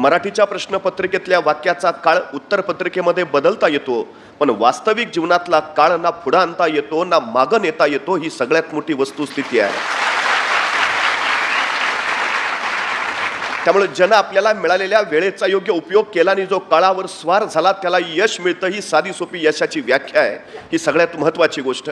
मराठीच्या प्रश्नपत्रिकेतल्या वाक्याचा काळ उत्तरपत्रिकेमध्ये बदलता येतो. पण वास्तविक जीवनातला काळ ना पुढं आणता येतो ना मागं नेता येतो ही सगळ्यात मोठी वस्तुस्थिती आहे. त्यामुळे जन आपल्याला मिळालेल्या वेळेचा योग्य उपयोग केला आणि जो काळावर स्वार झाला त्याला यश मिळतं ही साधी सोपी यशाची व्याख्या आहे. ही सगळ्यात महत्त्वाची गोष्ट.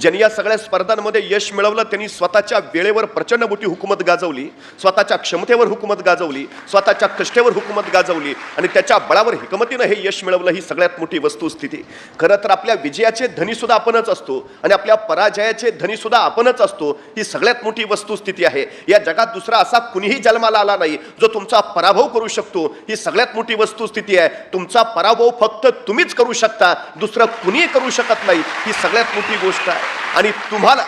ज्यांनी या सगळ्या स्पर्धांमध्ये यश मिळवलं त्यांनी स्वतःच्या वेळेवर प्रचंड मोठी हुकूमत गाजवली स्वतःच्या क्षमतेवर हुकूमत गाजवली स्वतःच्या कष्टेवर हुकूमत गाजवली आणि त्याच्या बळावर हिकमतीनं हे यश मिळवलं ही सगळ्यात मोठी वस्तुस्थिती. खरं तर आपल्या विजयाचे धनीसुद्धा आपणच असतो आणि आपल्या पराजयाचे धनीसुद्धा आपणच असतो ही सगळ्यात मोठी वस्तुस्थिती आहे. या जगात दुसरा असा कुणीही जन्माला आला नाही. जो तुमचा पराभव करू शकतो ही सगळ्यात मोठी वस्तुस्थिती आहे. तुमचा पराभव फक्त तुम्हीच करू शकता दुसरं कुणीही करू शकत नाही. ही सगळ्यात मोठी गोष्ट आहे. आणि तुम्हाला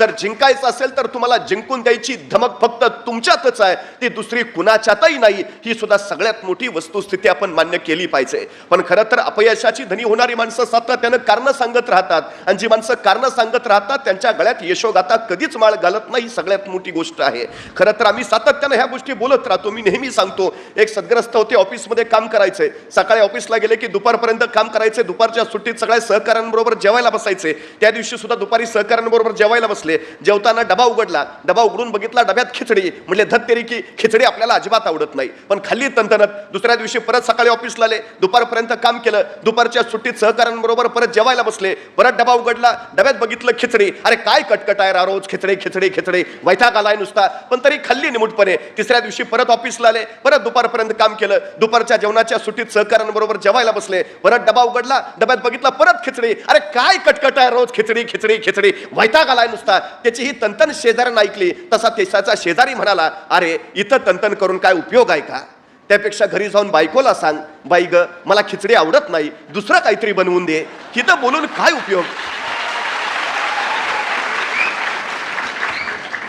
जर जिंकायचं असेल तर तुम्हाला जिंकून द्यायची धमक फक्त तुमच्यातच आहे. ती दुसरी कुणाच्यातही नाही. ही सुद्धा सगळ्यात मोठी वस्तुस्थिती आपण मान्य केली पाहिजे. पण खरं तर अपयशाची धनी होणारी माणसं सातत्यानं कारणं सांगत राहतात. आणि जी माणसं कारणं सांगत राहतात त्यांच्या गळ्यात यशोगाथा कधीच माळ घालत नाही सगळ्यात मोठी गोष्ट आहे. खरं तर आम्ही सातत्यानं ह्या गोष्टी बोलत राहतो. मी नेहमी सांगतो एक सद्ग्रस्त होते ऑफिसमध्ये काम करायचे. सकाळी ऑफिसला गेले की दुपारपर्यंत काम करायचे. दुपारच्या सुट्टीत सगळ्या सहकाऱ्यांबरोबर जेवायला बसायचे. त्या दिवशी सुद्धा दुपारी सहकाऱ्यांबरोबर जेवायला बसले जेवताना डबा उघडला. डबा उघडून बघितला डब्यात खिचडी. म्हणजे धत्तेरी की खिचडी आपल्याला अजिबात आवडत नाही. पण खाल्ली तंतनत दुसऱ्या दिवशी परत सकाळी ऑफिसला आले. दुपारपर्यंत काम केलं. दुपारच्या सुट्टीत सहकाऱ्यांबरोबर परत जेवायला बसले. परत डबा उघडला. डब्यात बघितलं खिचडी. अरे काय कटकट आहे रा रोज. खिचडी खिचडी खिचडी. वैताग आलाय नुसता. पण तरी खाल्ली निमूटपणे. तिसऱ्या दिवशी परत ऑफिसला आले. परत दुपारपर्यंत काम केलं. दुपारच्या जेवणाच्या सुट्टीत सहकाऱ्यांबरोबर जेवायला बसले. परत डबा उघडला. डब्यात बघितला परत खिचडी. अरे काय कटकट आहे रोज. खिचडी खिचडी खिचडी. वैताग आलाय नुसता. त्याची ही तंतन शेजाऱ्यानं ऐकली. तसा त्याचा शेजारी म्हणाला अरे इथं तंतन करून काय उपयोग आहे का? त्यापेक्षा घरी जाऊन बायकोला सांग. बाई ग मला खिचडी आवडत नाही. दुसरं काहीतरी बनवून दे. तिथं बोलून काय उपयोग?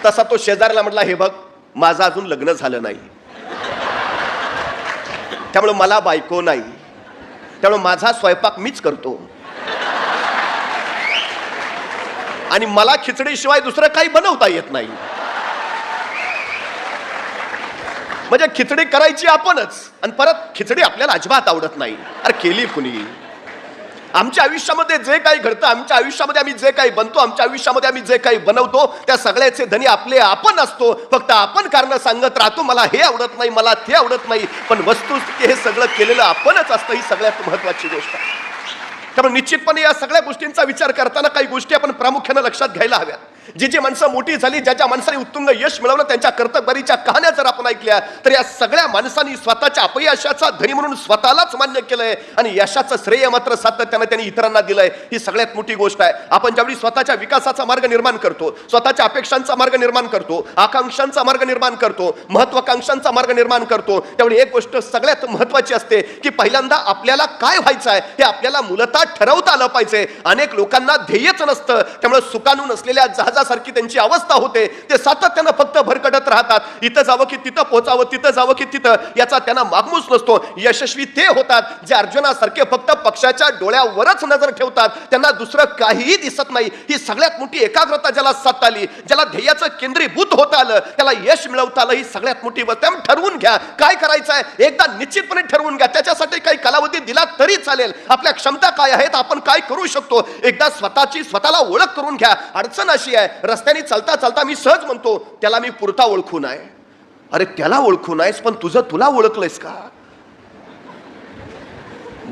तसा तो शेजारला म्हटला हे बघ माझं अजून लग्न झालं नाही. त्यामुळे मला बायको नाही. त्यामुळे माझा स्वयंपाक मीच करतो. आणि मला खिचडीशिवाय दुसरं काही बनवता येत नाही. म्हणजे खिचडी करायची आपणच आणि परत खिचडी आपल्याला अजिबात आवडत नाही. अरे केली कुणी? आमच्या आयुष्यामध्ये जे काही घडतं आमच्या आयुष्यामध्ये आम्ही जे काही बनतो आमच्या आयुष्यामध्ये आम्ही जे काही बनवतो त्या सगळ्याचे धनी आपले आपण असतो. फक्त आपण कारण सांगत राहतो मला हे आवडत नाही मला ते आवडत नाही. पण वस्तुस्थिती हे सगळं केलेलं आपणच असतं ही सगळ्यात महत्वाची गोष्ट आहे. त्यामुळे निश्चितपणे या सगळ्या गोष्टींचा विचार करताना काही गोष्टी आपण प्रामुख्यानं लक्षात घ्यायला हव्यात. जी जी माणसं मोठी झाली ज्या ज्या माणसाने उत्तुंग यश मिळवलं त्यांच्या कर्तबरीच्या कहाण्या जर आपण ऐकल्या तर या सगळ्या माणसांनी स्वतःच्या अपयशाचा धनी म्हणून स्वतःलाच मान्य केलंय. आणि यशाचं श्रेय मात्र सातत्याने त्यांनी इतरांना दिलंय. ही सगळ्यात मोठी गोष्ट आहे. आपण ज्यावेळी स्वतःच्या विकासाचा मार्ग निर्माण करतो स्वतःच्या अपेक्षांचा मार्ग निर्माण करतो आकांक्षांचा मार्ग निर्माण करतो महत्वाकांक्षांचा मार्ग निर्माण करतो त्यावेळी एक गोष्ट सगळ्यात महत्वाची असते की पहिल्यांदा आपल्याला काय व्हायचं आहे हे आपल्याला मूलतः ठरवता आलं पाहिजे. अनेक लोकांना ध्येयच नसतं. त्यामुळे सुकानून असलेल्या जहाजासारखी त्यांची अवस्था होते. ते सातत्यानं फक्त भरकटत राहतात. इथं जावं की तिथं पोहोचावं तिथं जावं की तिथं याचा त्यांना मागमूस नसतो. यशस्वी ते होतात जे अर्जुनासारखे फक्त पक्षाच्या डोळ्यावरच नजर ठेवतात. त्यांना दुसरं काहीही दिसत नाही. ही सगळ्यात मोठी एकाग्रता ज्याला साधता आली ज्याला ध्येयाचं केंद्रीभूत होता आलं त्याला यश मिळवता आलं ही सगळ्यात मोठी गोष्ट ठरवून घ्या. काय करायचं आहे एकदा निश्चितपणे ठरवून घ्या. त्याच्यासाठी काही कालावधी दिला तरी चालेल. आपल्या क्षमता काय आहेत? आपण काय करू शकतो? एकदा स्वतःची स्वतःला ओळख करून घ्या. अडचण अशी आहे रस्त्याने चालता चालता मी सहज म्हणतो त्याला मी पुरता ओळखून आहे अरे त्याला ओळखून आहेस पण तुझं तुला ओळखलंयस का?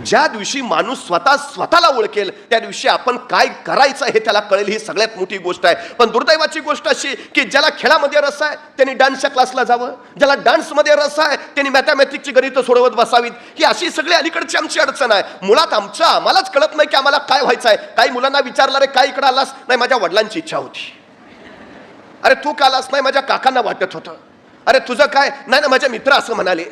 ज्या दिवशी माणूस स्वतः स्वतःला ओळखेल त्या दिवशी आपण काय करायचं हे त्याला कळेल ही सगळ्यात मोठी गोष्ट आहे. पण दुर्दैवाची गोष्ट अशी की ज्याला खेळामध्ये रस आहे त्यांनी डान्सच्या क्लासला जावं. ज्याला डान्समध्ये रस आहे त्यांनी मॅथमॅटिक्सची गणितं सोडवत बसावीत. ही अशी सगळी अलीकडची आमची अडचण आहे. मुळात आमचं आम्हालाच कळत नाही की आम्हाला काय व्हायचं आहे. काही मुलांना विचारलं रे काय इकडं आलास? नाही माझ्या वडिलांची इच्छा होती. अरे तू का आलास? नाही माझ्या काकांना वाटत होतं. अरे तुझं काय? नाही ना माझ्या मित्र असं म्हणाले.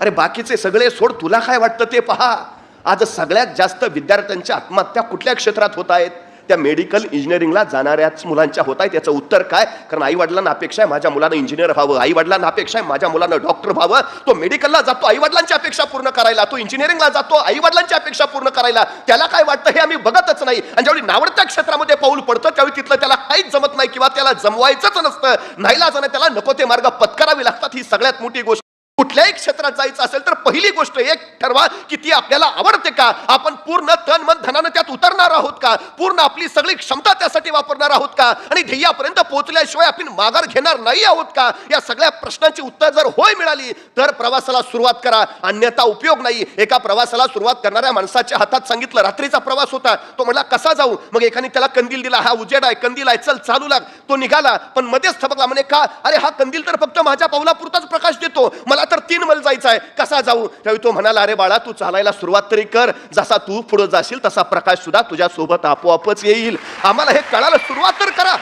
अरे बाकीचे सगळे सोड तुला काय वाटतं ते पहा. आज सगळ्यात जास्त विद्यार्थ्यांच्या आत्महत्या कुठल्या क्षेत्रात होत आहेत? त्या मेडिकल इंजिनिअरिंगला जाणाऱ्याच मुलांच्या होत आहेत? याचं उत्तर काय? कारण आई वडिलांना अपेक्षा आहे माझ्या मुलानं इंजिनियर व्हावं. आई वडिलांना अपेक्षा आहे माझ्या मुलानं डॉक्टर व्हावं. तो मेडिकलला जातो आई वडिलांची अपेक्षा पूर्ण करायला. तो इंजिनिअरिंगला जातो आई वडिलांची अपेक्षा पूर्ण करायला. त्याला काय वाटतं हे आम्ही बघतच नाही. आणि ज्यावेळी नावडत्या क्षेत्रामध्ये पाऊल पडतं त्यावेळी तिथलं त्याला काहीच जमत नाही किंवा त्याला जमवायचंच नसतं. नाहीला त्याला नको ते मार्ग पत्करावे लागतात. ही सगळ्यात मोठी गोष्ट कुठल्याही क्षेत्रात जायचं असेल तर पहिली गोष्ट एक ठरवा की ती आपल्याला आवडते का? आपण पूर्ण तन मन धनानं त्यात उतरणार आहोत का? पूर्ण आपली सगळी क्षमता त्यासाठी वापरणार आहोत का? आणि ध्येयापर्यंत पोहोचल्याशिवाय आपण माघार घेणार नाही आहोत का? या सगळ्या प्रश्नांची उत्तर जर होय मिळाली तर प्रवासाला सुरुवात करा. अन्यथा उपयोग नाही. एका प्रवासाला सुरुवात करणाऱ्या माणसाच्या हातात सांगितलं रात्रीचा प्रवास होता. तो म्हणला कसा जाऊ? मग एकाने त्याला कंदील दिला हा उजेड आहे कंदील आहे चल चालू लाग. तो निघाला पण मध्येच थबकला म्हणे का? अरे हा कंदील तर फक्त माझ्या पावलापुरताच प्रकाश देतो. मला तर तीन मैल जायचं आहे. कसा जाऊ? त्यावेळी तो म्हणाला अरे बाळा तू चालायला सुरुवात तरी कर. जसा तू पुढे जाशील तसा प्रकाश सुद्धा तुझ्या सोबत आपोआपच येईल. आम्हाला हे कळायला सुरुवात तर करा.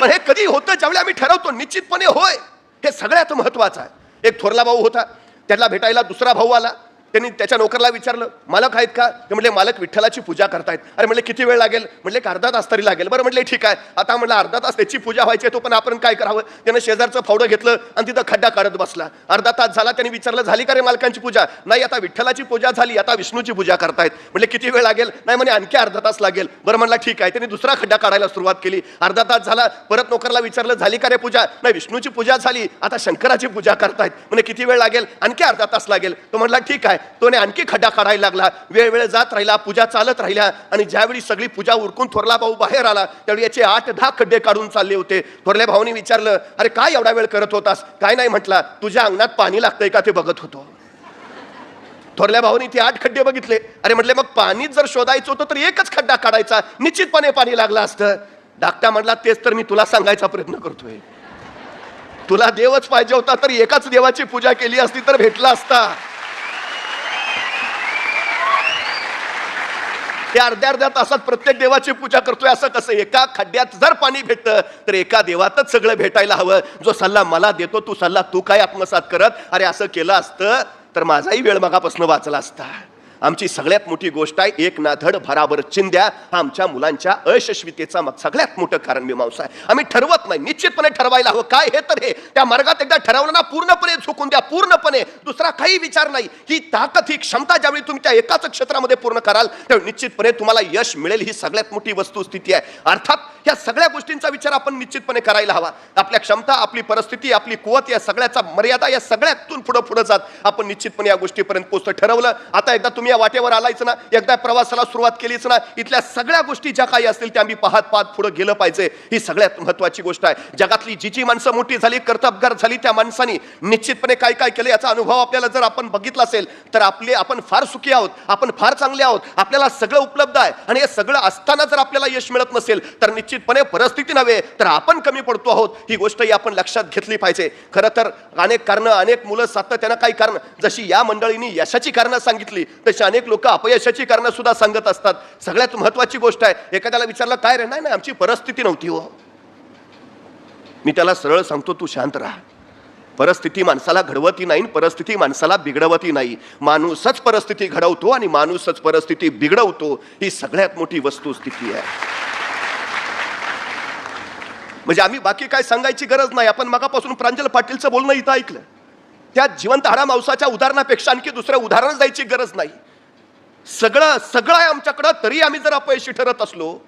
पण हे कधी होतं ज्यावेळी आम्ही ठरवतो निश्चितपणे होय. हे सगळ्यात महत्वाचं आहे. एक थोरला भाऊ होता. त्याला भेटायला दुसरा भाऊ आला. त्यांनी त्याच्या नोकरला विचारलं मालक आहेत का? ते म्हटले मालक विठ्ठलाची पूजा करतायत. अरे म्हणले किती वेळ लागेल? म्हटले एक अर्धा तास तरी लागेल. बरं म्हटले ठीक आहे. आता म्हटलं अर्धा तास त्याची पूजा व्हायची आहे, तो पण आपण काय करावं? त्यानं शेजारचं फावडं घेतलं आणि तिथं खड्डा काढत बसला. अर्धा तास झाला त्यांनी विचारलं झाली का रे मालकांची पूजा? नाही आता विठ्ठलाची पूजा झाली आता विष्णूची पूजा करतायत. म्हटले किती वेळ लागेल? नाही म्हणे आणखी अर्धा तास लागेल. बरं म्हणला ठीक आहे. त्यांनी दुसरा खड्डा काढायला सुरुवात केली. अर्धा तास झाला परत नोकरला विचारलं झाली का रे पूजा? नाही विष्णूची पूजा झाली आता शंकराची पूजा करतायत. म्हणजे किती वेळ लागेल? आणखी अर्धा तास लागेल. तो म्हणला ठीक आहे. तोने आणखी खड्डा काढायला लागला. वेळ वेळ जात राहिला पूजा चालत राहिल्या आणि ज्यावेळी सगळी पूजा उरकून थोरला भाऊ बाहेर आला त्यावेळी याचे आठ दहा खड्डे काढून चालले होते. थोरल्या भाऊने विचारलं अरे काय एवढा वेळ करत होतास? काय नाही म्हटला तुझ्या अंगणात पाणी लागतंय का? ते बघत होतो. थोरल्या भाऊनी ते आठ खड्डे बघितले. अरे म्हटले मग पाणी जर शोधायचं होतं तर एकच खड्डा काढायचा. निश्चितपणे पाणी लागलं असतं. धाकटा म्हटला तेच तर मी तुला सांगायचा प्रयत्न करतोय. तुला देवच पाहिजे होता तर एकाच देवाची पूजा केली असती तर भेटला असता. हे अर्ध्या अर्ध्या तासात प्रत्येक देवाची पूजा करतोय असं कसं एका खड्ड्यात जर पाणी भेटतं तर एका देवातच सगळं भेटायला हवं. जो सल्ला मला देतो तू सल्ला तू काय आत्मसात करत? अरे असं केलं असतं तर माझाही वेळ मगापासून वाचला असता. आमची सगळ्यात मोठी गोष्ट आहे एक ना धड भराभर चिंध्या हा आमच्या मुलांच्या अयशस्वीतेचा मग सगळ्यात मोठं कारण मीमांसा आहे. आम्ही ठरवत नाही निश्चितपणे ठरवायला हवं. काय हे तर हे? त्या मार्गात एकदा ठरवलं ना पूर्णपणे झुकून द्या पूर्णपणे. दुसरा काही विचार नाही. ही ताकद ही क्षमता ज्यावेळी तुम्ही त्या एकाच क्षेत्रामध्ये पूर्ण कराल त्यावेळी निश्चितपणे तुम्हाला यश मिळेल. ही सगळ्यात मोठी वस्तुस्थिती आहे. अर्थात ह्या सगळ्या गोष्टींचा विचार आपण निश्चितपणे करायला हवा. आपल्या क्षमता आपली परिस्थिती आपली कुवत या सगळ्याचा मर्यादा या सगळ्यातून पुढं पुढं जात. आपण निश्चितपणे या गोष्टीपर्यंत पोहोचतो ठरवलं. आता एकदा तुम्ही या वाटेवर आलायच ना एकदा प्रवासाला सुरुवात केलीच ना इथल्या सगळ्या गोष्टी ज्या काही असतील त्या आम्ही पाहत पाहत पुढे गेलं पाहिजे. ही सगळ्यात महत्वाची गोष्ट आहे. जगातली जी जी माणसं मोठी झाली कर्तबगार झाली त्या माणसांनी निश्चितपणे काय काय केलं याचा अनुभव आपल्याला जर आपण बघितला असेल तर आपले आपण फार सुखी आहोत आपण फार चांगले आहोत. आपल्याला सगळं उपलब्ध आहे. आणि हे सगळं असताना जर आपल्याला यश मिळत नसेल तर निश्चितपणे परिस्थिती नव्हे तर आपण कमी पडतो आहोत. ही गोष्टही आपण लक्षात घेतली पाहिजे. खरं तर अनेक कारणं अनेक मुलं सातत्यानं काही कारण जशी या मंडळींनी यशाची कारणं सांगितली तशी अनेक लोक अपयशाची कारणं सुद्धा सांगत असतात. सगळ्यात महत्वाची गोष्ट आहे एखाद्याला विचारलं काय रे? नाही नाही आमची परिस्थिती नव्हती हो. मी त्याला सरळ सांगतो तू शांत राहा. परिस्थिती माणसाला घडवती नाही परिस्थिती माणसाला बिघडवती नाही. माणूसच परिस्थिती घडवतो आणि माणूसच परिस्थिती बिघडवतो. ही सगळ्यात मोठी वस्तुस्थिती आहे. म्हणजे आम्ही बाकी काय सांगायची गरज नाही. आपण मगापासून प्रांजल पाटीलचं बोलणं इथं ऐकलं. त्या जिवंत हाडा मांसाच्या उदाहरणापेक्षा आणखी दुसरं उदाहरण द्यायची गरज नाही. सगळं सगळं आहे आमच्याकडं तरी आम्ही जर अपयशी ठरत असलो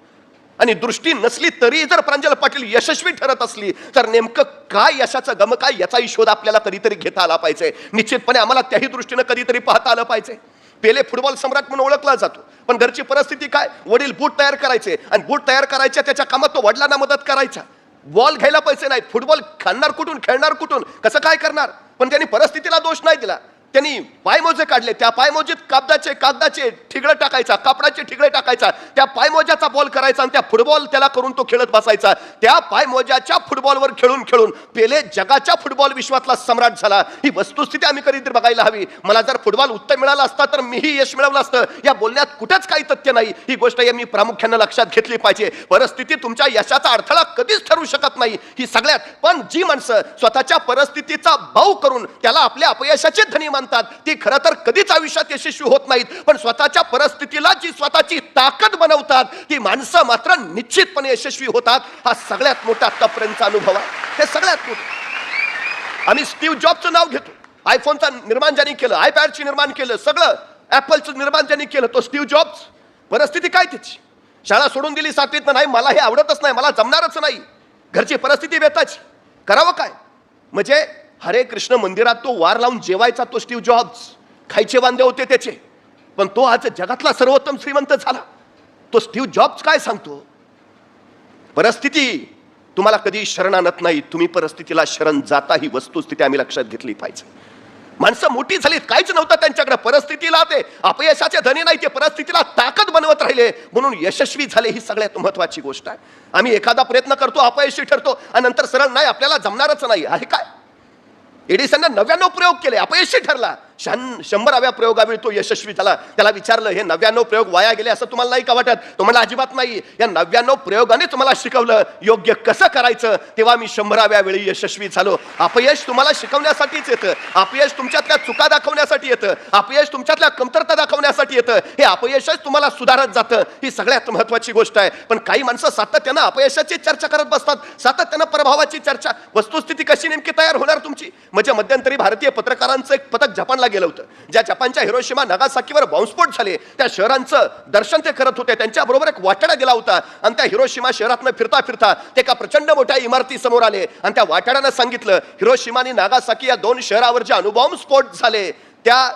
आणि दृष्टी नसली तरी जर प्रांजल पाटील यशस्वी ठरत असली तर नेमकं काय यशाचं गम काय याचाही शोध आपल्याला कधीतरी घेता आला पाहिजे. निश्चितपणे आम्हाला त्याही दृष्टीनं कधीतरी पाहता आलं पाहिजे. पेले फुटबॉल सम्राट म्हणून ओळखला जातो. पण घरची परिस्थिती काय? वडील बूट तयार करायचे आणि बूट तयार करायच्या त्याच्या कामात तो वडिलांना मदत करायचा. बॉल घ्यायला पैसे नाहीत. फुटबॉल खाणार कुठून खेळणार कुठून? कसं काय करणार? पण त्यांनी परिस्थितीला दोष नाही दिला. त्यांनी पायमोजे काढले. त्या पायमोजीत कागदाचे कागदाचे ठिगळं टाकायचा कापडाचे ठिगळे टाकायचा. त्या पायमोज्याचा बॉल करायचा आणि त्या फुटबॉल त्याला करून तो खेळत बसायचा. त्या पायमोज्याच्या फुटबॉलवर खेळून खेळून पेले जगाच्या फुटबॉल विश्वातला सम्राट झाला. ही वस्तुस्थिती आम्ही कधीतरी बघायला हवी. मला जर फुटबॉल उत्तम मिळाला असता तर मीही यश मिळवलं असतं. या बोलण्यात कुठंच काही तथ्य नाही. ही गोष्ट या मी प्रामुख्यानं लक्षात घेतली पाहिजे. परिस्थिती तुमच्या यशाचा अडथळा कधीच ठरू शकत नाही. ही सगळ्यात पण जी माणसं स्वतःच्या परिस्थितीचा भाऊ करून त्याला आपल्या अपयशाचे धनी मान मानतात ती खरं तर कधीच आयुष्यात यशस्वी होत नाहीत पण स्वतःच्या परिस्थितीला जी स्वतःची ताकद बनवतात ती माणसं मात्र निश्चितपणे यशस्वी होतात. हा सगळ्यात मोठा आतापर्यंतचा अनुभव आहे. हे सगळ्यात मोठं. आम्ही स्टीव्ह जॉबचं नाव घेतो. आयफोनचं निर्माण ज्यांनी केलं आयपॅडची निर्माण केलं सगळं ॲपलचं निर्माण ज्यांनी केलं तो स्टीव्ह जॉब्स. परिस्थिती काय त्याची शाळा सोडून दिली सातवीत नाही मला हे आवडतच नाही मला जमणारच नाही. घरची परिस्थिती बेताची करावं काय? म्हणजे हरे कृष्ण मंदिरात तो वार लावून जेवायचा तो स्टीव्ह जॉब्स. खायचे वांदे होते त्याचे. पण तो आज जगातला सर्वोत्तम श्रीमंत झाला. तो स्टीव्ह जॉब्स काय सांगतो? परिस्थिती तुम्हाला कधी शरण आणत नाही. तुम्ही परिस्थितीला शरण जाता ही वस्तुस्थिती आम्ही लक्षात घेतली पाहिजे. माणसं मोठी झालीत. काहीच नव्हतं त्यांच्याकडे. परिस्थितीला ते अपयशाचे धनी नाही ते परिस्थितीला ताकद बनवत राहिले. म्हणून यशस्वी झाले ही सगळ्यात महत्वाची गोष्ट आहे. आम्ही एखादा प्रयत्न करतो अपयशी ठरतो आणि नंतर सरळ नाही. आपल्याला जमणारच नाही. आहे काय? एडिसननं नव्याण्णव प्रयोग केले अपयशी ठरला. शं शंभराव्या प्रयोगावेळी तो यशस्वी झाला. त्याला विचारलं हे नव्याण्णव प्रयोग वाया गेले असं तुम्हाला नाही का वाटत? तुम्हाला अजिबात नाही. या नव्याण्णव प्रयोगाने तुम्हाला शिकवलं योग्य कसं करायचं? तेव्हा मी शंभराव्या वेळी यशस्वी झालो. अपयश तुम्हाला शिकवण्यासाठीच येतं. अपयश तुमच्यातल्या चुका दाखवण्यासाठी येतं. अपयश तुमच्यातल्या कमतरता दाखवण्यासाठी येतं. हे अपयशच तुम्हाला सुधारत जातं. ही सगळ्यात महत्वाची गोष्ट आहे. पण काही माणसं सातत्यानं अपयशाची चर्चा करत बसतात. सातत्यानं प्रभावाची चर्चा. वस्तुस्थिती कशी नेमकी तयार होणार तुमची? म्हणजे मध्यंतरी भारतीय पत्रकारांचं एक पथक जपानला जपानला गेलं होतं. ज्या जपानच्या हिरोशिमा नगासाकीवर बॉम्बस्फोट झाले त्या शहरांचं दर्शन ते करत होते. त्यांच्याबरोबर एक वाटाडा गेला होता. आणि त्या हिरोशिमा शहरातनं फिरता फिरता ते एका प्रचंड मोठ्या इमारतीसमोर आले. आणि त्या वाटाड्यानं सांगितलं हिरोशिमा आणि नागासाकी या दोन शहरावर जे अणुबॉम्ब स्फोट झाले त्या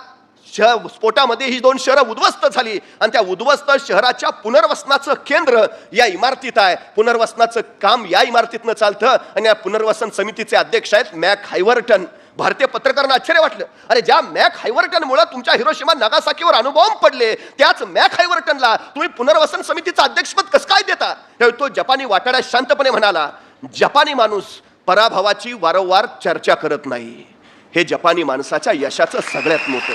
शह स्फोटामध्ये ही दोन शहरं उद्ध्वस्त झाली. आणि त्या उद्ध्वस्त शहराच्या पुनर्वसनाचं केंद्र या इमारतीत आहे. पुनर्वसनाचं काम या इमारतीतनं चालतं. आणि या पुनर्वसन समितीचे अध्यक्ष आहेत मॅक हायवर्टन. भारतीय पत्रकारांना आश्चर्य वाटलं. अरे ज्या मॅक हायवर्टनमुळे तुमच्या हिरोशिमा नागासाकीवर अनुभव पडले त्याच मॅक हायवर्टनला तुम्ही पुनर्वसन समितीचं अध्यक्षपद कसं काय देता? तो जपानी वाटाड्यात शांतपणे म्हणाला जपानी माणूस पराभवाची वारंवार चर्चा करत नाही. हे जपानी माणसाच्या यशाचं सगळ्यात मोठं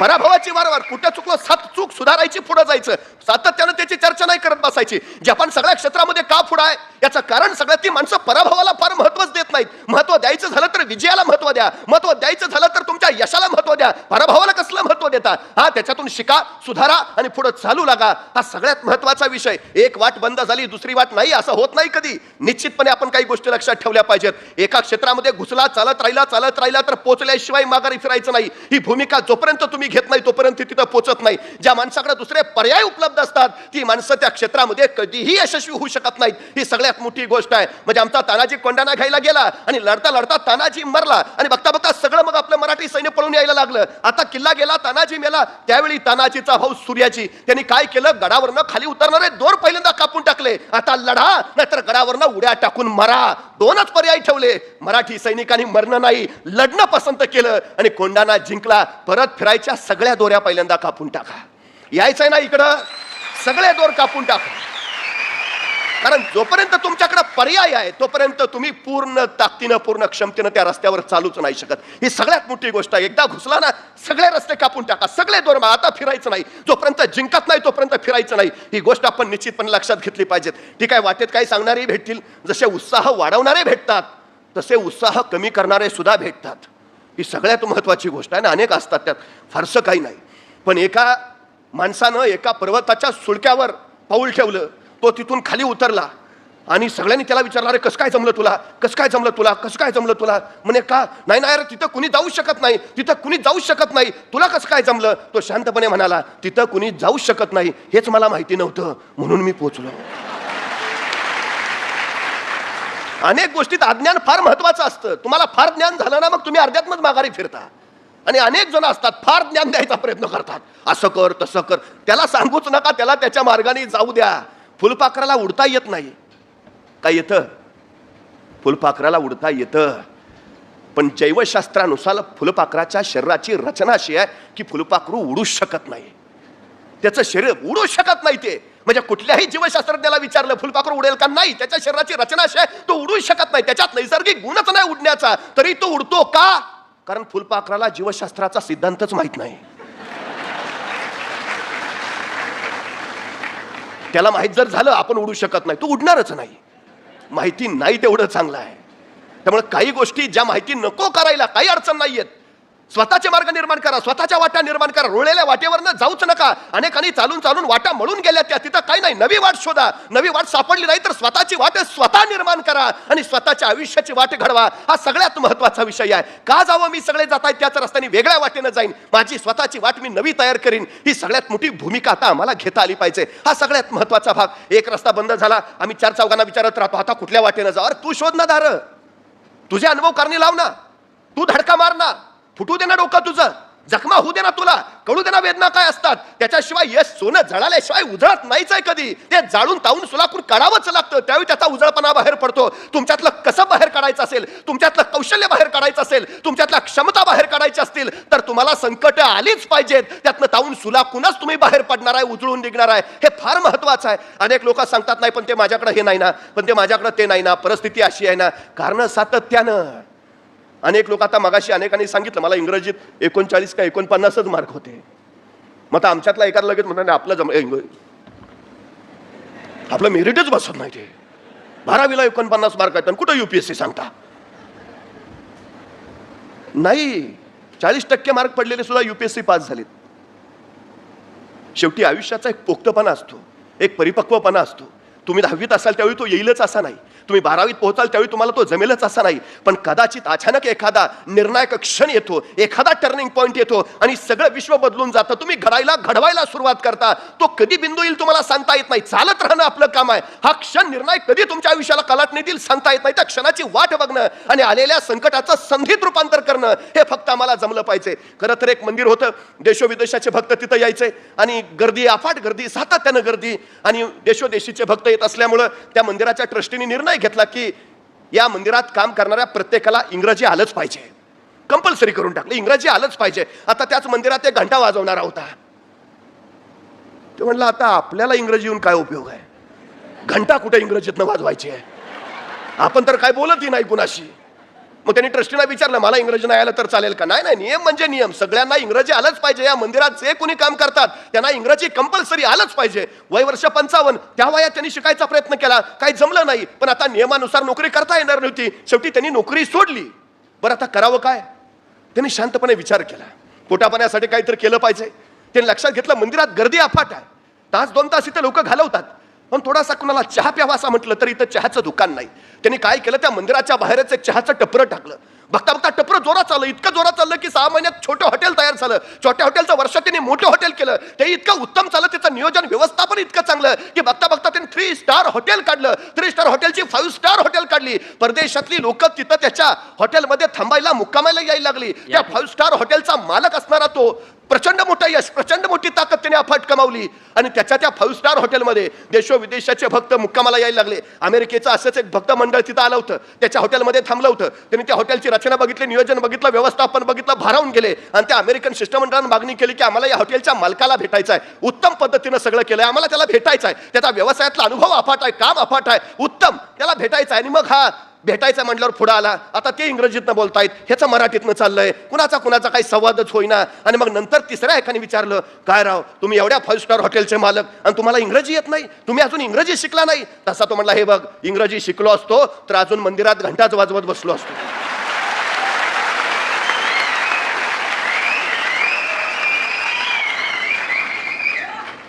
पराभवाची वारंवार कुठं चुकलं सात चूक सुधारायची पुढे जायचं. सातत्यानं त्याची चर्चा नाही करत बसायची. जपान सगळ्या क्षेत्रामध्ये का पुढं आहे? याचं कारण सगळ्यात ती माणसं पराभवाला फार महत्वच देत नाहीत. महत्त्व द्यायचं झालं तर विजयाला महत्त्व द्या. महत्त्व द्यायचं झालं तर तुमच्या यशाला महत्त्व द्या. पराभवाला कसलं महत्त्व देता? हा त्याच्यातून शिका सुधारा आणि पुढे चालू लागा. हा सगळ्यात महत्त्वाचा विषय. एक वाट बंद झाली दुसरी वाट नाही. असं होत नाही कधी. निश्चितपणे आपण काही गोष्टी लक्षात ठेवल्या पाहिजेत. एका क्षेत्रामध्ये घुसला चालत राहिला चालत राहिला तर पोचल्याशिवाय माघारी फिरायचं नाही. ही भूमिका जोपर्यंत तुम्ही घेत नाही तोपर्यंत ती तिथं पोचत नाही. ज्या माणसाकडे दुसरे पर्याय उपलब्ध असतात ती माणसं त्या क्षेत्रामध्ये कधीही यशस्वी होऊ शकत नाहीत. ही सगळ्यात मोठी गोष्ट आहे. म्हणजे आमचा तानाजी कोंडाणा घ्यायला गेला आणि लढता लढता तानाजी मरला. आणि बघता बघता सगळं मग आपलं मराठी सैन्य पळून यायला लागलं. आता किल्ला गेला तानाजी मेला. त्यावेळी तानाजीचा भाऊ सूर्याची त्यांनी काय केलं? गडावरनं खाली उतरणारे दोर पहिल्यांदा कापून टाकले. आता लढा नाहीतर गडावरनं उड्या टाकून मरा. दोनच पर्याय ठेवले. मराठी सैनिकांनी मरणं नाही लढणं पसंत केलं. आणि कोंडाणा जिंकला. परत फिरायच्या सगळ्या दोऱ्या पहिल्यांदा कापून टाका. यायचंय ना इकडं? सगळे दोर कापून टाका. कारण जोपर्यंत तुमच्याकडे पर्याय आहे तोपर्यंत तुम्ही पूर्ण ताकदीनं पूर्ण क्षमतेनं त्या रस्त्यावर चालूच नाही शकत. ही सगळ्यात मोठी गोष्ट आहे. एकदा घुसला ना सगळे रस्ते कापून टाका. सगळे दोर मग आता फिरायचं नाही. जोपर्यंत जिंकत नाही तोपर्यंत फिरायचं नाही. ही गोष्ट आपण निश्चितपणे लक्षात घेतली पाहिजेत. ठीक आहे वाटेत काही सांगणारे भेटतील. जसे उत्साह वाढवणारे भेटतात तसे उत्साह कमी करणारे सुद्धा भेटतात. ही सगळ्यात महत्त्वाची गोष्ट आहे ना अनेक असतात त्यात. फारसं काही नाही. पण एका माणसानं एका पर्वताच्या सुळक्यावर पाऊल ठेवलं तो तिथून खाली उतरला आणि सगळ्यांनी त्याला विचारलं अरे कसं काय जमलं तुला? कसं काय जमलं तुला? कसं काय जमलं तुला? म्हणे का? नाही नाही अरे तिथं कुणी जाऊ शकत नाही. तिथं कुणी जाऊ शकत नाही. तुला कसं काय जमलं? तो शांतपणे म्हणाला तिथं कुणी जाऊ शकत नाही. हेच मला माहिती नव्हतं. म्हणून मी पोचलो. अनेक गोष्टीत अज्ञान फार महत्वाचं असतं. तुम्हाला फार ज्ञान झालं ना मग तुम्ही अर्ध्यात्मच माघारी फिरता. आणि अनेक जण असतात फार ज्ञान द्यायचा प्रयत्न करतात. असं कर तसं कर. त्याला सांगूच नका त्याला त्याच्या मार्गाने जाऊ द्या. फुलपाखराला उडता येत नाही. काय येतं? फुलपाखराला उडता येतं. पण जैवशास्त्रानुसार फुलपाखराच्या शरीराची रचना अशी आहे की फुलपाखरू उडू शकत नाही. त्याचं शरीर उडू शकत नाही ते. म्हणजे कुठल्याही जीवशास्त्रज्ञाला विचारलं फुलपाखरू उडेल का? नाही. त्याच्या शरीराची रचना अशी आहे तो उडू शकत नाही. त्याच्यात नैसर्गिक गुणच नाही उडण्याचा. तरी तो उडतो का? कारण फुलपाखराला जीवशास्त्राचा सिद्धांतच माहीत नाही. त्याला माहीत जर झालं आपण उडू शकत नाही. तो उडणारच नाही. माहिती नाही तेवढं चांगलं आहे. त्यामुळे काही गोष्टी ज्या माहिती नको करायला काही अडचण नाहीयेत. स्वतःचे मार्ग निर्माण करा स्वतःच्या वाटा निर्माण करा. रोळलेल्या वाटेवरनं जाऊच नका. अनेकांनी चालून चालून वाटा मळून गेल्या त्या. तिथं काही नाही. नवी वाट शोधा. नवी वाट सापडली नाही तर स्वतःची वाट स्वतः निर्माण करा आणि स्वतःच्या आयुष्याची वाट घडवा. हा सगळ्यात महत्त्वाचा विषय आहे. का जावं मी सगळे जात आहे त्याच रस्त्याने वेगळ्या वाटेनं जाईन? माझी स्वतःची वाट मी नवी तयार करीन. ही सगळ्यात मोठी भूमिका आता आम्हाला घेता आली पाहिजे. हा सगळ्यात महत्त्वाचा भाग. एक रस्ता बंद झाला. आम्ही चार चौघांना विचारत राहतो आता कुठल्या वाटेनं जा? अरे तू शोध ना दार. तुझे अनुभव करणे लाव ना. तू धडका मार ना. फुटू दे ना डोकं तुझं. जखमा होऊ दे ना तुला. कळू दे ना वेदना काय असतात. त्याच्याशिवाय यश सोनं जळाल्याशिवाय उजळत नाहीच आहे कधी. ते जाळून तावून सुलाकून काढावंच लागतं. त्यावेळी त्याचा उजळपणा बाहेर पडतो. तुमच्यातलं कसं बाहेर काढायचं असेल? तुमच्यातलं कौशल्य बाहेर काढायचं असेल? तुमच्यातल्या क्षमता बाहेर काढायची असतील? तर तुम्हाला संकट आलीच पाहिजेत. त्यातनं तावून सुलाकूनच तुम्ही बाहेर पडणार आहे उजळून निघणार आहे. हे फार महत्वाचं आहे. अनेक लोक सांगतात नाही पण ते माझ्याकडे हे नाही ना. पण ते माझ्याकडे ते नाही ना. परिस्थिती अशी आहे ना. कारण सातत्यानं अनेक लोक आता मगाशी अनेकांनी सांगितलं मला इंग्रजीत एकोणचाळीस का एकोणपन्नासच मार्क होते. मग आता आमच्यातला एखादा लगेच म्हणाले आपलं जम आपलं मेरिटच बसत नाही ते. बारावीला एकोणपन्नास मार्क आहेत आणि कुठं युपीएससी सांगता? नाही चाळीस टक्के मार्क पडलेले सुद्धा युपीएससी पास झालेत. शेवटी आयुष्याचा एक पोक्तपणा असतो एक परिपक्वपणा असतो. तुम्ही दहावीत असाल त्यावेळी तो येईलच असा नाही. तुम्ही बारावीत पोहोचाल त्यावेळी तुम्हाला तो जमेलच असा नाही. पण कदाचित अचानक एखादा निर्णायक क्षण येतो एखादा टर्निंग पॉईंट येतो आणि सगळं विश्व बदलून जातं. तुम्ही घडायला घडवायला सुरुवात करता. तो कधी बिंदू येईल तुम्हाला सांगता येत नाही. चालत राहणं आपलं काम आहे. हा क्षण निर्णय कधी तुमच्या आयुष्याला कलाटणी देईल सांगता येत नाही. त्या क्षणाची वाट बघणं आणि आलेल्या संकटाचं संधीत रूपांतर करणं हे फक्त आम्हाला जमलं पाहिजे. खरं तर एक मंदिर होतं. देशोविदेशाचे भक्त तिथं यायचे आणि गर्दी अफाट गर्दी सातत्यानं गर्दी आणि देशोदेशीचे भक्त येत असल्यामुळं त्या मंदिराच्या ट्रस्टीने निर्णय घेतला की या मंदिरात काम करणाऱ्या प्रत्येकाला इंग्रजी आलंच पाहिजे. कंपल्सरी करून टाकलं. इंग्रजी आलंच पाहिजे. आता त्याच मंदिरात एक घंटा वाजवणारा होता. ते म्हणलं आता आपल्याला इंग्रजी येऊन काय उपयोग आहे? घंटा कुठे इंग्रजीतनं वाजवायची आहे? आपण तर काय बोलतही नाही कुणाशी. मग त्यांनी ट्रस्टीला विचारलं मला इंग्रजी नाही आलं तर चालेल का? नाही नाही नियम म्हणजे नियम. सगळ्यांना इंग्रजी आलंच पाहिजे. या मंदिरात जे कोणी काम करतात त्यांना इंग्रजी कंपल्सरी आलंच पाहिजे. वय वर्ष पंचावन्न. त्या वयात त्यांनी शिकायचा प्रयत्न केला. काही जमलं नाही. पण आता नियमानुसार नोकरी करता येणार नव्हती. शेवटी त्यांनी नोकरी सोडली. बरं आता करावं काय? त्यांनी शांतपणे विचार केला. पोटापाण्यासाठी काहीतरी केलं पाहिजे. त्यांनी लक्षात घेतलं मंदिरात गर्दी अफाट आहे. तास दोन तास इथे लोक घालवतात. पण थोडासा कुणाला चहा प्यावा असं म्हटलं तर इथं चहाचं दुकान नाही. त्यांनी काय केलं? त्या मंदिराच्या बाहेरच एक चहाचं टपरं टाकलं. बघता बघता टपरं जोरात चाललं. इतकं जोरात चाललं की सहा महिन्यात छोटं हॉटेल तयार झालं. छोट्या हॉटेलचं वर्ष त्यांनी मोठं हॉटेल केलं. ते इतकं उत्तम चाललं. त्याचं नियोजन व्यवस्थापन इतकं चांगलं की बघता बघता त्यांनी थ्री स्टार हॉटेल काढलं. थ्री स्टार हॉटेलची फाईव्ह स्टार हॉटेल काढली. परदेशातली लोक तिथं त्याच्या हॉटेलमध्ये थांबायला मुक्कामायला यायला लागली. त्या फाईव्ह स्टार हॉटेलचा मालक असणारा तो प्रचंड मोठा यश प्रचंड मोठी ताकद त्याने अफाट कमावली. आणि त्याच्या त्या फाईव्ह स्टार हॉटेलमध्ये देशो विदेशाचे भक्त मुक्कामाला यायला लागले. अमेरिकेचं असंच एक भक्त मंडळ तिथं आलं होतं. त्याच्या हॉटेलमध्ये थांबलं होतं. त्यांनी त्या हॉटेलची रचना बघितली नियोजन बघितलं व्यवस्थापन बघितलं भारावून गेले. आणि त्या अमेरिकन शिष्टमंडळानं मागणी केली की आम्हाला या हॉटेलच्या मालकाला भेटायचं आहे उत्तम पद्धतीनं सगळं केलंय. आम्हाला त्याला भेटायचं आहे त्याचा व्यवसायातला अनुभव अफाट आहे काम अफाट आहे. उत्तम! त्याला भेटायचं आहे आणि मग हा भेटायचं म्हटल्यावर पुढं आला. आता ते इंग्रजीतनं बोलतायत ह्याचं मराठीतनं चाललंय. कुणाचा कुणाचा काही संवादच होईना. आणि मग नंतर तिसऱ्या एकाने विचारलं काय राव तुम्ही एवढ्या फाईव्ह स्टार हॉटेलचे मालक आणि तुम्हाला इंग्रजी येत नाही? तुम्ही अजून इंग्रजी शिकला नाही? तसा तो म्हटला हे बघ इंग्रजी शिकलो असतो तर अजून मंदिरात घंटाच वाजवत बसलो असतो.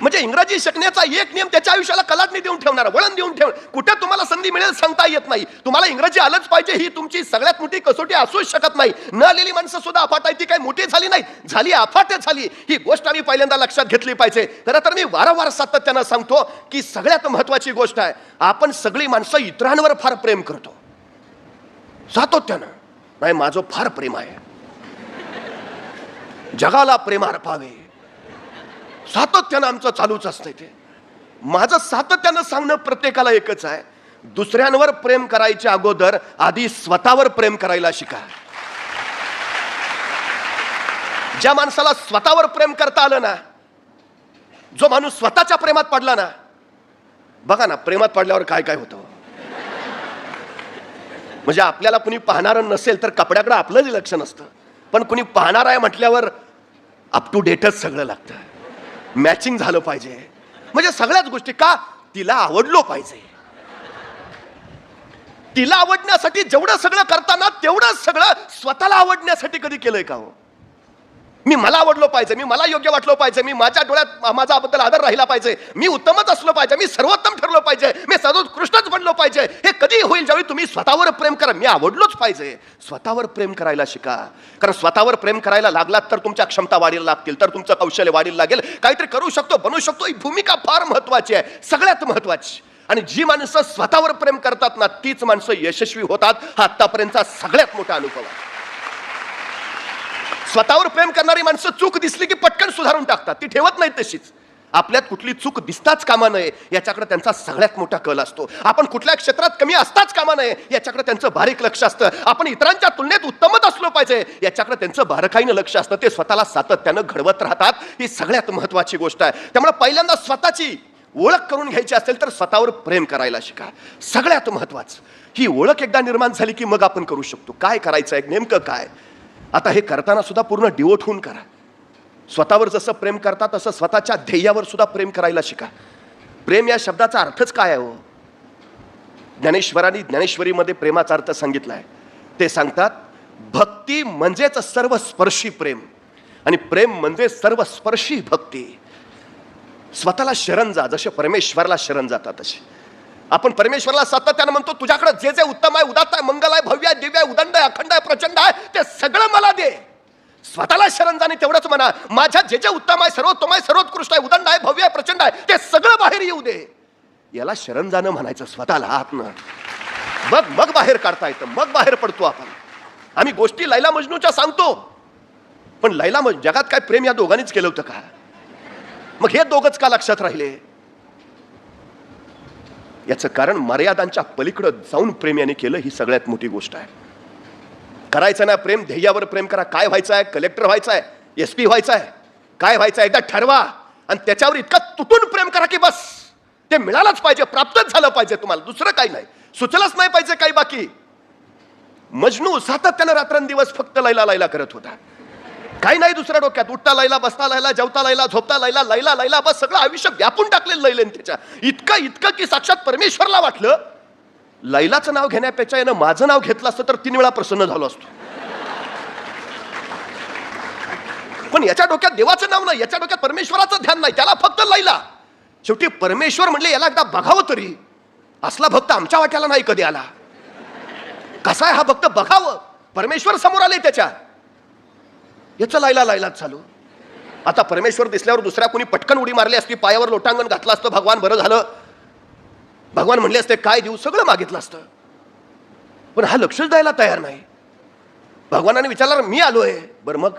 म्हणजे इंग्रजी शिकण्याचा एक नियम त्याच्या आयुष्याला कलाटणी देऊन ठेवणार वळण देऊन ठेव कुठे तुम्हाला संधी मिळेल सांगता येत नाही. तुम्हाला इंग्रजी आलंच पाहिजे ही तुमची सगळ्यात मोठी कसोटी असूच शकत नाही. न आलेली माणसं सुद्धा अफाट आहे ती काही मोठी झाली नाही झाली अफाट झाली. ही गोष्ट आम्ही पहिल्यांदा लक्षात घेतली पाहिजे. खरं तर मी वारंवार सातत्यानं सांगतो की सगळ्यात महत्वाची गोष्ट आहे आपण सगळी माणसं इतरांवर फार प्रेम करतो. सातत्यानं. नाही माझं फार प्रेम आहे. जगाला प्रेम अर्पावे सातत्यानं आमचं चालूच असतंय ते. माझं सातत्यानं सांगणं प्रत्येकाला एकच आहे. दुसऱ्यांवर प्रेम करायच्या अगोदर आधी स्वतःवर प्रेम करायला शिका. ज्या माणसाला स्वतःवर प्रेम करता आलं ना जो माणूस स्वतःच्या प्रेमात पडला ना बघा ना प्रेमात पडल्यावर काय काय होतं? म्हणजे आपल्याला कुणी पाहणारं नसेल तर कपड्याकडे आपलंच लक्ष नसतं. पण कुणी पाहणार आहे म्हटल्यावर अप टू डेटच सगळं लागतं. मॅचिंग झालं पाहिजे. म्हणजे सगळ्याच गोष्टी का? तिला आवडलो पाहिजे. तिला आवडण्यासाठी जेवढं सगळं करताना तेवढं सगळं स्वतःला आवडण्यासाठी कधी केलंय का हो? मी मला आवडलो पाहिजे मी मला योग्य वाटलो पाहिजे मी माझ्या डोळ्यात माझ्याबद्दल आदर राहिला पाहिजे मी उत्तमच असलो पाहिजे मी सर्वोत्तम ठरलो पाहिजे मी सर्वोत्कृष्टच बनलो पाहिजे हे कधी होईल ज्यावेळी तुम्ही स्वतःवर प्रेम करा? मी आवडलोच पाहिजे. स्वतःवर प्रेम करायला शिका. कारण स्वतःवर प्रेम करायला लागलात तर तुमच्या क्षमता वाढीला लागतील तर तुमचं कौशल्य वाढीला लागेल. काहीतरी करू शकतो बनवू शकतो ही भूमिका फार महत्वाची आहे सगळ्यात महत्वाची आणि जी माणसं स्वतःवर प्रेम करतात ना तीच माणसं यशस्वी होतात. हा आतापर्यंतचा सगळ्यात मोठा अनुभव आहे. स्वतःवर प्रेम करणारी माणसं चूक दिसली की पटकन सुधारून टाकतात. ती ठेवत नाहीत तशीच. आपल्यात कुठली चूक दिसताच कामा नये याच्याकडे त्यांचा सगळ्यात मोठा कल असतो. आपण कुठल्या क्षेत्रात कमी असताच कामा नये याच्याकडे त्यांचं बारीक लक्ष असतं. आपण इतरांच्या तुलनेत उत्तमच असलो पाहिजे याच्याकडे त्यांचं बारकाईनं लक्ष असतं. ते स्वतःला सातत्यानं घडवत राहतात ही सगळ्यात महत्वाची गोष्ट आहे. त्यामुळे पहिल्यांदा स्वतःची ओळख करून घ्यायची असेल तर स्वतःवर प्रेम करायला शिका. सगळ्यात महत्वाचं ही ओळख एकदा निर्माण झाली की मग आपण करू शकतो. काय करायचं आहे नेमकं काय? आता हे करताना सुद्धा पूर्ण डिवोट होऊन करा. स्वतःवर जसं प्रेम करता तसं स्वतःच्या ध्येयावर सुद्धा प्रेम करायला शिका. प्रेम या शब्दाचा अर्थच काय आहे हो? ज्ञानेश्वरांनी ज्ञानेश्वरीमध्ये प्रेमाचा अर्थ सांगितला आहे ते सांगतात भक्ती म्हणजेच सर्वस्पर्शी प्रेम. आणि प्रेम म्हणजे सर्वस्पर्शी भक्ती. स्वतःला शरण जा जसे परमेश्वरला शरण जातात तसे. आपण परमेश्वरला सातत्यानं म्हणतो तुझ्याकडे जे जे उत्तम आहे उदात्त आहे मंगल आहे भव्य आहे दिव्य आहे उदंड आहे अखंड आहे प्रचंड आहे ते सगळं मला दे. स्वतःला शरण जाणे तेवढंच म्हणा. माझ्या जे जे उत्तम आहे सर्वोत्तम आहे सर्वोत्कृष्ट आहे उदंड आहे भव्य आहे प्रचंड आहे ते सगळं बाहेर येऊ दे. याला शरण जाणं म्हणायचं स्वतःला आतनं. मग मग बाहेर काढता येतं मग बाहेर पडतो आपण. आम्ही गोष्टी लैला मजनूच्या सांगतो. पण लैला मज जगात काय प्रेम या दोघांनीच केलं होतं का? मग हे दोघंच का लक्षात राहिले? याचं कारण मर्यादांच्या पलीकडं जाऊन प्रेम याने केलं ही सगळ्यात मोठी गोष्ट आहे. करायचं ना प्रेम ध्येयावर प्रेम करा. काय व्हायचं आहे? कलेक्टर व्हायचं आहे? एस पी व्हायचं आहे? काय व्हायचं आहे? एकदा ठरवा. आणि त्याच्यावर इतकं तुटून प्रेम करा की बस. ते मिळालंच पाहिजे प्राप्तच झालं पाहिजे तुम्हाला. दुसरं काही नाही. सुचलंच नाही पाहिजे काही बाकी. मजनू सातत्यानं रात्रंदिवस फक्त लैला लैला करत होता. काही नाही दुसऱ्या डोक्यात. उठता लायला बसता लायला जेवता लायला झोपता लायला लैला लयला बस सगळं आयुष्य व्यापून टाकलेलं लैलेन त्याच्या. इतकं इतकं की साक्षात परमेश्वरला वाटलं लैलाचं नाव घेण्यापेक्षा यानं माझं नाव घेतलं असतं तर तीन वेळा प्रसन्न झालो असतो. पण याच्या डोक्यात देवाचं नाव नाही याच्या डोक्यात परमेश्वराचं ध्यान नाही त्याला फक्त लैला शेवटी परमेश्वर म्हणले याला एकदा बघावं तरी. असला भक्त आमच्या वाट्याला नाही कधी आला. कसा आहे हा भक्त? बघावं. परमेश्वर समोर आले त्याच्या. याचं लायला लायलाच चालू आता परमेश्वर दिसल्यावर दुसऱ्या कुणी पटकन उडी मारली असती पायावर लोटांगण घातलं असतं भगवान बरं झालं. भगवान म्हणले असते काय देऊ? सगळं मागितलं असतं. पण हा लक्षच द्यायला तयार नाही. भगवानाने विचारलं मी आलो आहे बरं मग?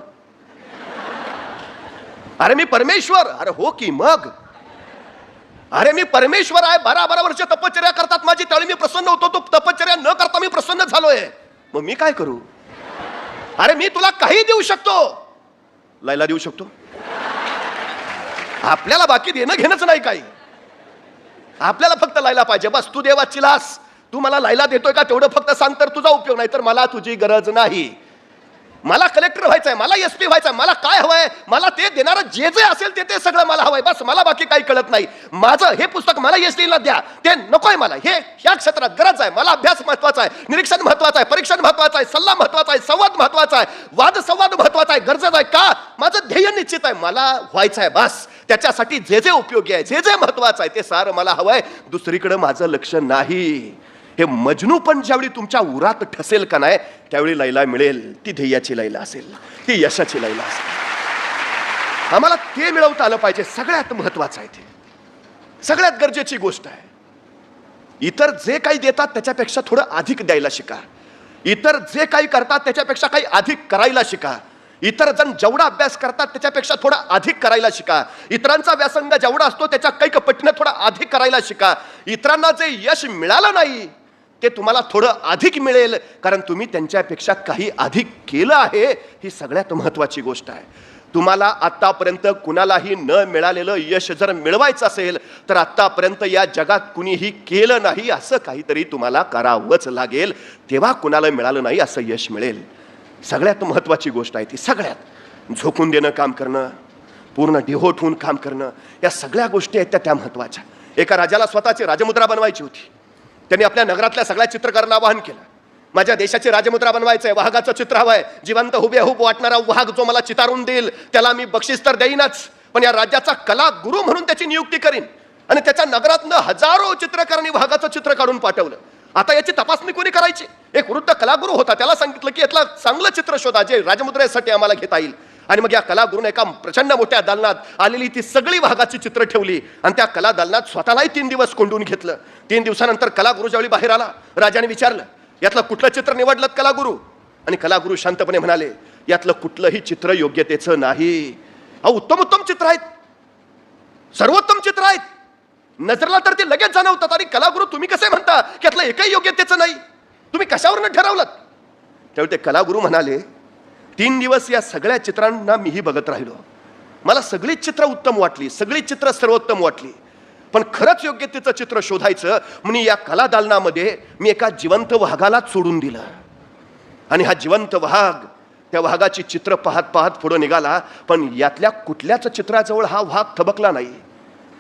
अरे मी परमेश्वर. अरे हो की मग? अरे मी परमेश्वर आहे बारा बारा वर्ष तपश्चर्या करतात माझी त्यावेळी मी प्रसन्न होतो तो तपश्चर्या न करता मी प्रसन्न झालोय. मग मी काय करू? अरे मी तुला काही देऊ शकतो. लैला देऊ शकतो. आपल्याला बाकी देणं घेणंच नाही काही. आपल्याला फक्त लायला पाहिजे. बस तू देवाची लास. तू मला लायला देतोय का तेवढं फक्त सांग तर तुझा उपयोग नाही तर मला तुझी गरज नाही. मला कलेक्टर व्हायचंय मला एस पी व्हायचंय मला काय हवंय? मला ते देणारं जे जे असेल ते ते सगळं मला हवंय. बस मला बाकी काही कळत नाही. माझं हे पुस्तक मला एस टीला द्या. ते नकोय मला. हे ह्या क्षेत्रात गरज आहे. मला अभ्यास महत्त्वाचा आहे. निरीक्षण महत्वाचं आहे. परीक्षण महत्वाचं आहे. सल्ला महत्त्वाचा आहे. संवाद महत्त्वाचा आहे. वाद संवाद महत्त्वाचा आहे. गरजेचं आहे का? माझं ध्येय निश्चित आहे. मला व्हायचं आहे. बस. त्याच्यासाठी जे जे उपयोगी आहे जे जे महत्वाचं आहे ते सारं मला हवंय. दुसरीकडं माझं लक्ष नाही. हे मजनू पण ज्यावेळी तुमच्या उरात ठसेल का नाही त्यावेळी लैला मिळेल. ती ध्येयाची लैला असेल. ती यशाची लैला असेल. आम्हाला ते मिळवता आलं पाहिजे. सगळ्यात महत्वाचं आहे ते. सगळ्यात गरजेची गोष्ट आहे. इतर जे काही देतात त्याच्यापेक्षा थोडं अधिक द्यायला शिका. इतर जे काही करतात त्याच्यापेक्षा काही अधिक करायला शिका. इतर जण जेवढा अभ्यास करतात त्याच्यापेक्षा थोडा अधिक करायला शिका. इतरांचा व्यासंग जेवढा असतो त्याच्या काही पटीनं थोडा अधिक करायला शिका. इतरांना जे यश मिळालं नाही ते तुम्हाला थोडं अधिक मिळेल. कारण तुम्ही त्यांच्यापेक्षा काही अधिक केलं आहे ही सगळ्यात महत्त्वाची गोष्ट आहे. तुम्हाला आत्तापर्यंत कुणालाही न मिळालेलं यश जर मिळवायचं असेल तर आत्तापर्यंत या जगात कुणीही केलं नाही असं काहीतरी तुम्हाला करावंच लागेल. तेव्हा कुणाला मिळालं नाही असं यश मिळेल. सगळ्यात महत्त्वाची गोष्ट आहे ती सगळ्यात. झोकून देणं काम करणं पूर्ण डिहोट होऊन काम करणं या सगळ्या गोष्टी आहेत त्या त्या महत्त्वाच्या. एका राजाला स्वतःची राजमुद्रा बनवायची होती. त्यांनी आपल्या नगरातल्या सगळ्या चित्रकारांना आवाहन केलं. माझ्या देशाची राजमुद्रा बनवायचं आहे वाघाचं चित्र हवं आहे जिवंत हुबेहूब वाटणारा वाघ जो मला चितारून देईल त्याला मी बक्षीस तर देईनच पण या राज्याचा कला गुरु म्हणून त्याची नियुक्ती करीन. आणि त्याच्या नगरातनं हजारो चित्रकारांनी वाघाचं चित्र काढून पाठवलं. आता याची तपासणी कोणी करायची? एक वृद्ध कलागुरू होता त्याला सांगितलं की यातला चांगलं चित्र शोधा जे राजमुद्रेसाठी आम्हाला घेता येईल. आणि मग या कलागुरूने एका प्रचंड मोठ्या दालनात आलेली ती सगळी वाघाची चित्र ठेवली आणि त्या कला दालनात स्वतःलाही तीन दिवस कोंडून घेतलं. तीन दिवसानंतर कलागुरू ज्यावेळी बाहेर आला राजाने विचारलं यातलं कुठलं चित्र निवडलं कलागुरू? आणि कलागुरू शांतपणे म्हणाले यातलं कुठलंही चित्र योग्यतेचं नाही. हा उत्तम उत्तम चित्र आहेत. सर्वोत्तम चित्र आहेत. नजरला तर ते लगेच जाणवतात आणि कलागुरू तुम्ही कसे म्हणता? की यातलं एकही योग्यतेचं नाही. तुम्ही कशावरनं ठरवलं त्यावेळी ते कलागुरू म्हणाले तीन दिवस या सगळ्या चित्रांना मीही बघत राहिलो. मला सगळीच चित्र उत्तम वाटली सगळीच चित्र सर्वोत्तम वाटली. पण खरंच योग्यतेचं चित्र शोधायचं म्हणून या कला दालनामध्ये मी एका जिवंत वाघालाच सोडून दिलं. आणि हा जिवंत वाघ त्या वाघाची चित्र पाहत पाहत पुढं निघाला पण यातल्या कुठल्याच चित्राजवळ हा वाघ थबकला नाही.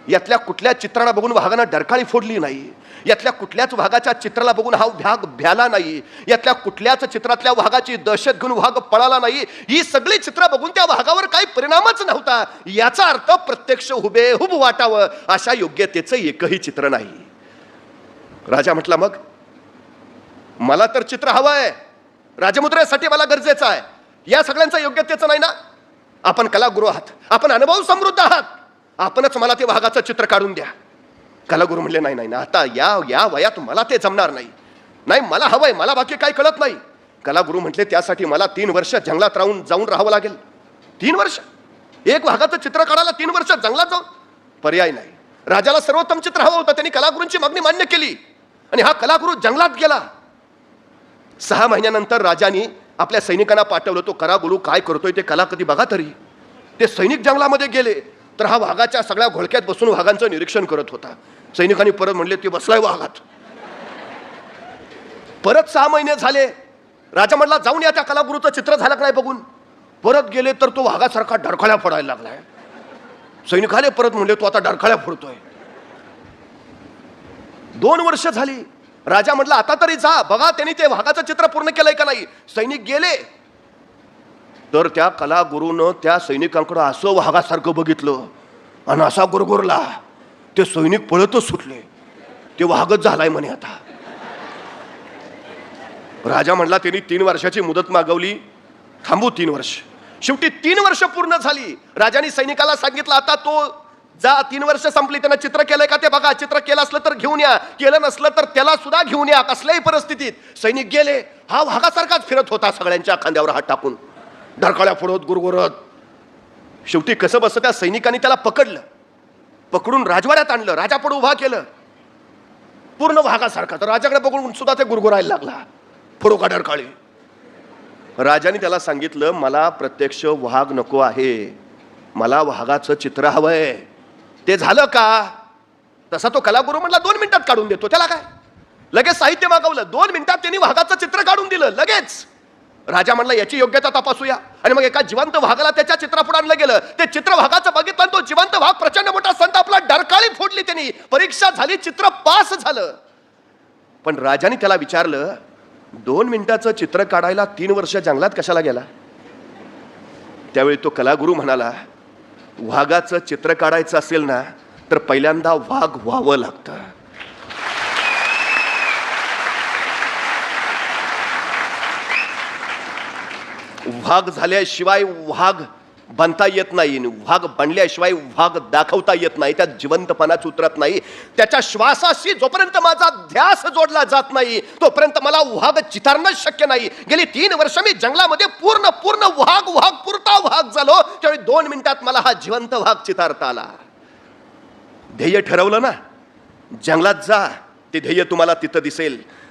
यातल्या कुठल्या चित्राला बघून वाघानं डरकाळी फोडली नाही. यातल्या कुठल्याच वाघाच्या चित्राला बघून हा वाघ भ्याला नाही. यातल्या कुठल्याच चित्रातल्या वाघाची दहशत घेऊन वाघ पळाला नाही. ही सगळी चित्र बघून त्या वाघावर काही परिणामच नव्हता. याचा अर्थ प्रत्यक्ष हुबेहूब वाटावं अशा योग्यतेचं एकही चित्र नाही. राजा म्हटला मग? मला तर चित्र हवं आहे राजमुद्रेसाठी मला गरजेचं आहे. या सगळ्यांचं योग्यतेचं नाही ना? आपण कलागुरू आहात. आपण अनुभव समृद्ध आहात. आपणच मला ते वाघाचं चित्र काढून द्या. कलागुरू म्हणले नाही नाही ना आता या या वयात मला ते जमणार नाही. नाही मला हवंय मला बाकी काही कळत नाही. कलागुरू म्हटले त्यासाठी मला तीन वर्ष जंगलात राहून जाऊन राहावं लागेल. तीन वर्ष? एक वाघाचं चित्र काढायला तीन वर्ष जंगलात जाऊन? पर्याय नाही. राजाला सर्वोत्तम चित्र हवं होतं त्यांनी कलागुरूंची मागणी मान्य केली. आणि हा कलागुरू जंगलात गेला. सहा महिन्यानंतर राजाने आपल्या सैनिकांना पाठवलं तो कलागुरू काय करतोय ते कला कधी बघा तरी. ते सैनिक जंगलामध्ये गेले. तर हा वाघाच्या सगळ्या घोळक्यात बसून वाघांचं निरीक्षण करत होता. सैनिकांनी परत म्हणले ते बसलाय वाघात. परत सहा महिने झाले. राजा म्हटला जाऊन या त्या कलागुरूचं चित्र झालं का नाही बघून? परत गेले तर तो वाघासारखा डरखळ्या फोडायला लागलाय सैनिकाने परत म्हणले तो आता डरखळ्या फोडतोय. दोन वर्ष झाली. राजा म्हटलं आता तरी जा बघा त्यांनी ते वाघाचं चित्र पूर्ण केलंय का नाही? सैनिक गेले. तर त्या कलागुरूनं त्या सैनिकांकडं असं वाघासारखं बघितलं. आणि असा गुरगुरला ते सैनिक पळतच सुटले. ते वाघच झालाय म्हणे आता. राजा म्हणला त्यांनी तीन वर्षाची मुदत मागवली. थांबू तीन वर्ष. शेवटी तीन वर्ष पूर्ण झाली. राजाने सैनिकाला सांगितलं आता तो जा तीन वर्ष संपली. त्यांना चित्र केलंय का ते बघा. चित्र केलं असलं तर घेऊन या. केलं नसलं तर त्याला सुद्धा घेऊन या. कसल्याही परिस्थितीत. सैनिक गेले. हा वाघासारखाच फिरत होता सगळ्यांच्या खांद्यावर हात टाकून. धडकळ्या फोडत गुरगुरत. शेवटी कसं बसं त्या सैनिकांनी त्याला पकडलं. पकडून राजवाड्यात आणलं राजापुढे उभा केलं. पूर्ण वाघासारखा तर राजाकडे पकडून सुद्धा ते गुरगुरायला लागला. फोडो का डरकाळी राजाने त्याला सांगितलं मला प्रत्यक्ष वाघ नको आहे. मला वाघाचं चित्र हवंय. ते झालं का? तसा तो कलागुरू म्हटला दोन मिनिटात काढून देतो. त्याला काय? लगेच साहित्य मागवलं दोन मिनिटात त्यांनी वाघाचं चित्र काढून दिलं लगेच. राजा म्हणला याची योग्यता तपासूया. आणि मग एका जिवंत वाघाला त्याच्या चित्रापुढे आणलं गेलं. ते चित्र वाघाचं बघितलं तो जिवंत वाघ प्रचंड मोठा संत आपला डरकाळी फोडली त्यांनी. परीक्षा झाली चित्र पास झालं. पण राजाने त्याला विचारलं दोन मिनिटाचं चित्र काढायला तीन वर्ष जंगलात कशाला गेला? त्यावेळी तो कलागुरू म्हणाला वाघाचं चित्र काढायचं असेल ना तर पहिल्यांदा वाघ व्हावं लागतं. वाघ झाल्याशिवाय वाघ बनता येत नाही. वाघ बनल्याशिवाय वाघ दाखवता येत नाही. त्यात जिवंतपणाच उतरत नाही. त्याच्या श्वासाशी जोपर्यंत माझा ध्यास जोडला जात नाही तोपर्यंत मला वाघ चितारणं शक्य नाही. गेली तीन वर्ष मी जंगलामध्ये पूर्ण पूर्ण वाघ वाघ पुरता वाघ झालो. त्यावेळी दोन मिनिटात मला हा जिवंत वाघ चितारता आला. ध्येय ठरवलं ना? जंगलात जा. ते ध्येय तुम्हाला तिथं दिसेल.